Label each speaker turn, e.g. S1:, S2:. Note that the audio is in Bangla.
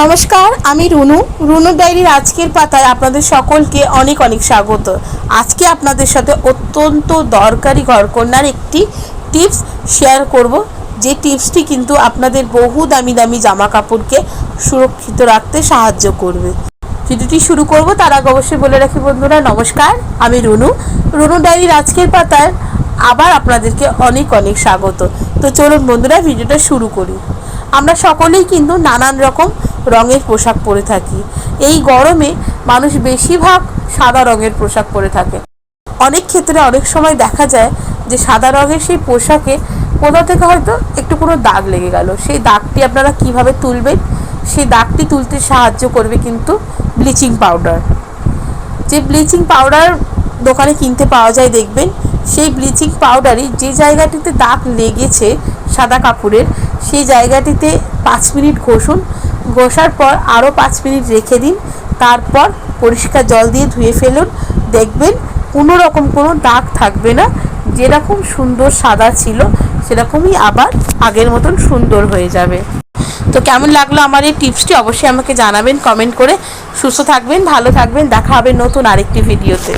S1: নমস্কার, আমি রুনু। রুনু ডায়েরির আজকের পাতায় আপনাদের সকলকে অনেক অনেক স্বাগত। আজকে আপনাদের সাথে অত্যন্ত দরকারি ঘরকন্যার একটি টিপস শেয়ার করব। যে টিপসটি কিন্তু আপনাদের বহু দামি দামি জামা কাপড়কে সুরক্ষিত রাখতে সাহায্য করবে। ভিডিওটি শুরু করব, তার আগে অবশ্যই বলে রাখি বন্ধুরা, নমস্কার, আমি রুনু। রুনু ডায়েরির আজকের পাতায় আবার আপনাদেরকে অনেক অনেক স্বাগত। তো চলুন বন্ধুরা, ভিডিওটা শুরু করি। আমরা সকলেই কিন্তু নানান রকম রঙের পোশাক পরে থাকি। এই গরমে মানুষ বেশিরভাগ সাদা রঙের পোশাক পরে থাকে। অনেক ক্ষেত্রে অনেক সময় দেখা যায় যে সাদা রঙের সেই পোশাকে কোথা থেকে হয়তো একটু কোনো দাগ লেগে গেল। সেই দাগটি আপনারা কীভাবে তুলবেন? সেই দাগটি তুলতে সাহায্য করবে কিন্তু ব্লিচিং পাউডার। যে ব্লিচিং পাউডার দোকানে কিনতে পাওয়া যায় দেখবেন, সেই ব্লিচিং পাউডারই যে জায়গাটিতে দাগ লেগেছে সাদা কাপড়ের, সেই জায়গাটিতে পাঁচ মিনিট ঘষুন। ঘষার পর আরও পাঁচ মিনিট রেখে দিন। তারপর পরিষ্কার জল দিয়ে ধুয়ে ফেলুন। দেখবেন কোনো রকম কোনো দাগ থাকবে না। যেরকম সুন্দর সাদা ছিল, সেরকমই আবার আগের মতন সুন্দর হয়ে যাবে। তো কেমন লাগল আমার এই টিপসটি অবশ্যই আমাকে জানাবেন কমেন্ট করে। সুস্থ থাকবেন, ভালো থাকবেন। দেখা হবে নতুন আরেকটি ভিডিওতে।